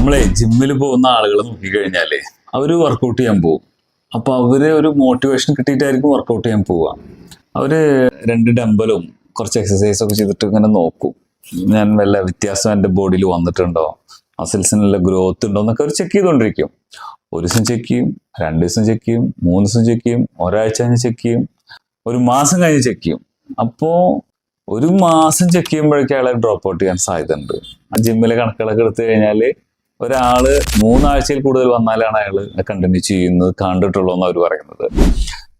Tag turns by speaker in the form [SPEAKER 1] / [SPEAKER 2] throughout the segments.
[SPEAKER 1] നമ്മളെ ജിമ്മിൽ പോകുന്ന ആളുകൾ നോക്കിക്കഴിഞ്ഞാലേ അവർ വർക്കൗട്ട് ചെയ്യാൻ പോകും അപ്പോൾ അവർ ഒരു മോട്ടിവേഷൻ കിട്ടിയിട്ടായിരിക്കും വർക്കൗട്ട് ചെയ്യാൻ പോവുക. അവർ രണ്ട് ഡമ്പലും കുറച്ച് എക്സസൈസ് ഒക്കെ ചെയ്തിട്ട് ഇങ്ങനെ നോക്കും. ഞാൻ വല്ല വ്യത്യാസം എന്റെ ബോഡിയിൽ വന്നിട്ടുണ്ടോ? മസിൽസിനുള്ള ഗ്രോത്ത് ഉണ്ടോ എന്നൊക്കെ അവർ ചെക്ക് ചെയ്തുകൊണ്ടിരിക്കും ഒരു ദിവസം ചെക്ക് ചെയ്യും രണ്ട് ദിവസം ചെക്ക് ചെയ്യും മൂന്ന് ദിവസം ചെക്ക് ചെയ്യും ഒരാഴ്ച കഴിഞ്ഞ് ചെക്ക് ചെയ്യും ഒരു മാസം കഴിഞ്ഞ് ചെക്ക് ചെയ്യും. അപ്പോൾ ഒരു മാസം ചെക്ക് ചെയ്യുമ്പോഴേക്കും അയാളെ ഡ്രോപ്പ് ഔട്ട് ചെയ്യാൻ സാധ്യതയുണ്ട്. ആ ജിമ്മിലെ കണക്കുകളൊക്കെ എടുത്തു കഴിഞ്ഞാൽ ഒരാൾ മൂന്നാഴ്ചയിൽ കൂടുതൽ വന്നാലാണ് അയാൾ കണ്ടിന്യൂ ചെയ്യുന്നത് കണ്ടിട്ടുള്ളൂ എന്ന് പറയുന്നത്.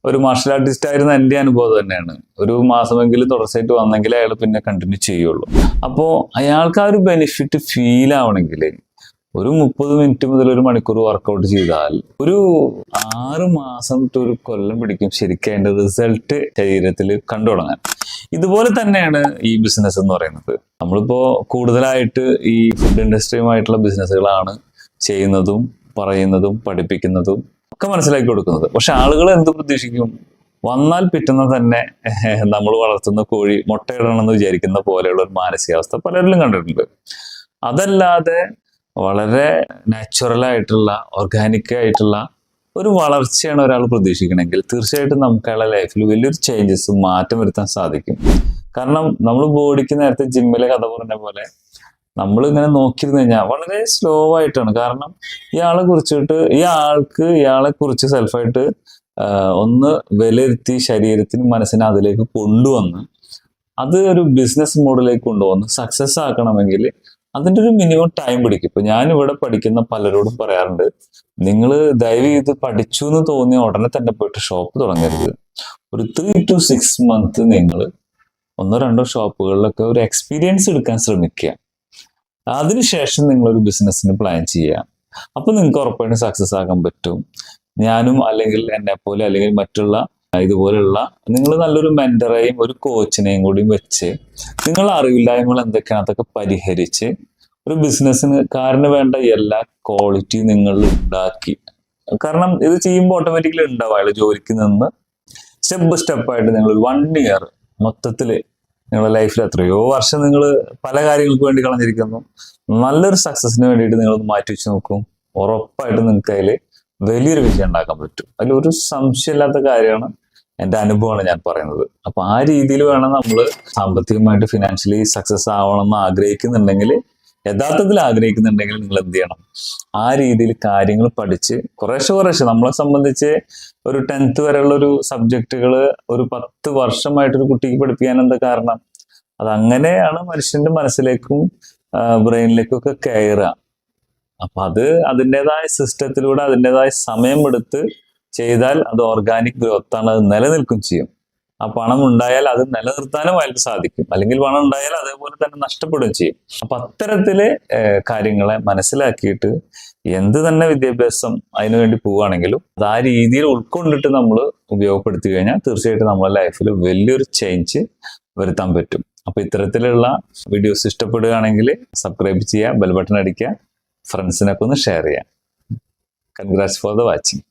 [SPEAKER 1] ഒരു മാർഷൽ ആർട്ടിസ്റ്റ് ആയിരുന്ന എന്റെ അനുഭവം തന്നെയാണ്. ഒരു മാസമെങ്കിലും തുടർച്ചയായിട്ട് വന്നെങ്കിൽ അയാൾ പിന്നെ കണ്ടിന്യൂ ചെയ്യുള്ളൂ. അപ്പോ അയാൾക്ക് ആ ഒരു ബെനിഫിറ്റ് ഫീൽ ആവണമെങ്കിൽ ഒരു മുപ്പത് മിനിറ്റ് മുതൽ ഒരു മണിക്കൂർ വർക്കൗട്ട് ചെയ്താൽ ഒരു ആറ് മാസം ടു ഒരു കൊല്ലം പിടിക്കും ശരിക്കും അതിന്റെ റിസൾട്ട് ശരീരത്തിൽ കണ്ടു തുടങ്ങാൻ ഇതുപോലെ തന്നെയാണ് ഈ ബിസിനസ് എന്ന് പറയുന്നത്. നമ്മളിപ്പോ കൂടുതലായിട്ട് ഈ ഫുഡ് ഇൻഡസ്ട്രിയുമായിട്ടുള്ള ബിസിനസ്സുകളാണ് ചെയ്യുന്നതും പറയുന്നതും പഠിപ്പിക്കുന്നതും ഒക്കെ മനസ്സിലാക്കി കൊടുക്കുന്നത്. പക്ഷെ ആളുകൾ എന്ത് പ്രതീക്ഷിക്കും? വന്നാൽ പിറ്റുന്ന തന്നെ നമ്മൾ വളർത്തുന്ന കോഴി മുട്ടയിടണമെന്ന് വിചാരിക്കുന്ന പോലെയുള്ള ഒരു മാനസികാവസ്ഥ പലരിലും കണ്ടിട്ടുണ്ട്. അതല്ലാതെ വളരെ നാച്ചുറൽ ആയിട്ടുള്ള ഓർഗാനിക് ആയിട്ടുള്ള ഒരു വളർച്ചയാണ് ഒരാൾ പ്രതീക്ഷിക്കണമെങ്കിൽ തീർച്ചയായിട്ടും നമുക്ക് അയാളെ ലൈഫിൽ വലിയൊരു ചേഞ്ചസ് മാറ്റം വരുത്താൻ സാധിക്കും. കാരണം നമ്മൾ ബോഡിക്ക് നേരത്തെ ജിമ്മിലെ കഥ പറഞ്ഞ പോലെ നമ്മൾ ഇങ്ങനെ നോക്കിയിരുന്നു കഴിഞ്ഞാൽ വളരെ സ്ലോ ആയിട്ടാണ്. കാരണം ഇയാളെ കുറിച്ചിട്ട് ഈ ആൾക്ക് ഇയാളെ കുറിച്ച് സെൽഫായിട്ട് ഒന്ന് വിലയിരുത്തി ശരീരത്തിനും മനസ്സിനെ അതിലേക്ക് കൊണ്ടുവന്ന് അത് ഒരു ബിസിനസ് മോഡിലേക്ക് കൊണ്ടുവന്ന് സക്സസ് ആക്കണമെങ്കിൽ അതിന്റെ ഒരു മിനിമം ടൈം പിടിക്കും. ഇപ്പൊ ഞാൻ ഇവിടെ പഠിക്കുന്ന പലരോടും പറയാറുണ്ട് നിങ്ങൾ ദയവ് ചെയ്ത് പഠിച്ചു എന്ന് തോന്നിയ ഉടനെ തന്നെ പോയിട്ട് ഷോപ്പ് തുടങ്ങരുത്. ഒരു ത്രീ ടു സിക്സ് മന്ത് നിങ്ങൾ ഒന്നോ രണ്ടോ ഷോപ്പുകളിലൊക്കെ ഒരു എക്സ്പീരിയൻസ് എടുക്കാൻ ശ്രമിക്കുക. അതിനുശേഷം നിങ്ങളൊരു ബിസിനസ്സിന് പ്ലാൻ ചെയ്യുക. അപ്പൊ നിങ്ങൾക്ക് ഉറപ്പായിട്ടും സക്സസ് ആകാൻ പറ്റും. ഞാനും അല്ലെങ്കിൽ എന്നെ പോലെ അല്ലെങ്കിൽ മറ്റുള്ള ഇതുപോലുള്ള നിങ്ങൾ നല്ലൊരു മെന്ററേയും ഒരു കോച്ചിനെയും കൂടി വെച്ച് നിങ്ങൾ അറിവില്ലായ്മകൾ എന്തൊക്കെയാണ് അതൊക്കെ പരിഹരിച്ച് ഒരു ബിസിനസ്സിന് കാരന് വേണ്ട എല്ലാ ക്വാളിറ്റിയും നിങ്ങൾ ഉണ്ടാക്കി. കാരണം ഇത് ചെയ്യുമ്പോൾ ഓട്ടോമാറ്റിക്കലി ഉണ്ടാവും അയാൾ ജോലിക്ക് നിന്ന്. സ്റ്റെപ്പ് സ്റ്റെപ്പായിട്ട് നിങ്ങൾ വൺ ഇയർ മൊത്തത്തിൽ നിങ്ങളുടെ ലൈഫിൽ എത്രയോ വർഷം നിങ്ങൾ പല കാര്യങ്ങൾക്ക് വേണ്ടി കളഞ്ഞിരിക്കുന്നു. നല്ലൊരു സക്സസിന് വേണ്ടിയിട്ട് നിങ്ങൾ മാറ്റി വെച്ച് നോക്കും. ഉറപ്പായിട്ട് നിങ്ങൾക്ക് അതിൽ വലിയൊരു വിജയം ഉണ്ടാക്കാൻ പറ്റും. അതിൽ ഒരു സംശയമില്ലാത്ത കാര്യമാണ് എന്റെ അനുഭവമാണ് ഞാൻ പറയുന്നത്. അപ്പോൾ ആ രീതിയിൽ വേണം നമ്മൾ സാമ്പത്തികമായിട്ട് ഫിനാൻഷ്യലി സക്സസ് ആവണം എന്ന് ആഗ്രഹിക്കുന്നുണ്ടെങ്കിൽ യഥാർത്ഥത്തിൽ ആഗ്രഹിക്കുന്നുണ്ടെങ്കിൽ നിങ്ങൾ എന്ത് ചെയ്യണം? ആ രീതിയിൽ കാര്യങ്ങൾ പഠിച്ച് കുറേശ്ശെ കുറേശ്ശെ നമ്മളെ സംബന്ധിച്ച് ഒരു ടെൻത്ത് വരെയുള്ള ഒരു സബ്ജക്റ്റുകൾ ഒരു പത്ത് വർഷമായിട്ട് ഒരു കുട്ടിക്ക് പഠിപ്പിക്കാൻ എന്താ കാരണം? അതങ്ങനെയാണ് മനുഷ്യന്റെ മനസ്സിലേക്കും ബ്രെയിനിലേക്കും ഒക്കെ കയറുക. അപ്പൊ അത് അതിന്റെതായ സിസ്റ്റത്തിലൂടെ അതിന്റെതായ സമയമെടുത്ത് ചെയ്താൽ അത് ഓർഗാനിക് ഗ്രോത്ത് ആണ് അത് നിലനിൽക്കും ചെയ്യും. ആ പണം ഉണ്ടായാൽ അത് നിലനിർത്താനും അയാൾക്ക് സാധിക്കും. അല്ലെങ്കിൽ പണം ഉണ്ടായാൽ അതേപോലെ തന്നെ നഷ്ടപ്പെടുകയും ചെയ്യും. അപ്പൊ അത്തരത്തിലെ കാര്യങ്ങളെ മനസ്സിലാക്കിയിട്ട് എന്ത് തന്നെ വിദ്യാഭ്യാസം അതിനു വേണ്ടി പോവുകയാണെങ്കിലും അത് ആ രീതിയിൽ ഉൾക്കൊണ്ടിട്ട് നമ്മൾ ഉപയോഗപ്പെടുത്തി കഴിഞ്ഞാൽ തീർച്ചയായിട്ടും നമ്മുടെ ലൈഫിൽ വലിയൊരു ചേഞ്ച് വരുത്താൻ പറ്റും. അപ്പൊ ഇത്തരത്തിലുള്ള വീഡിയോസ് ഇഷ്ടപ്പെടുകയാണെങ്കിൽ സബ്സ്ക്രൈബ് ചെയ്യുക ബെൽ ബട്ടൺ അടിക്കുക ഫ്രണ്ട്സിനൊക്കെ ഒന്ന് ഷെയർ ചെയ്യാം കൺഗ്രാറ്റ്സ് ഫോർ ദ വാച്ചിങ്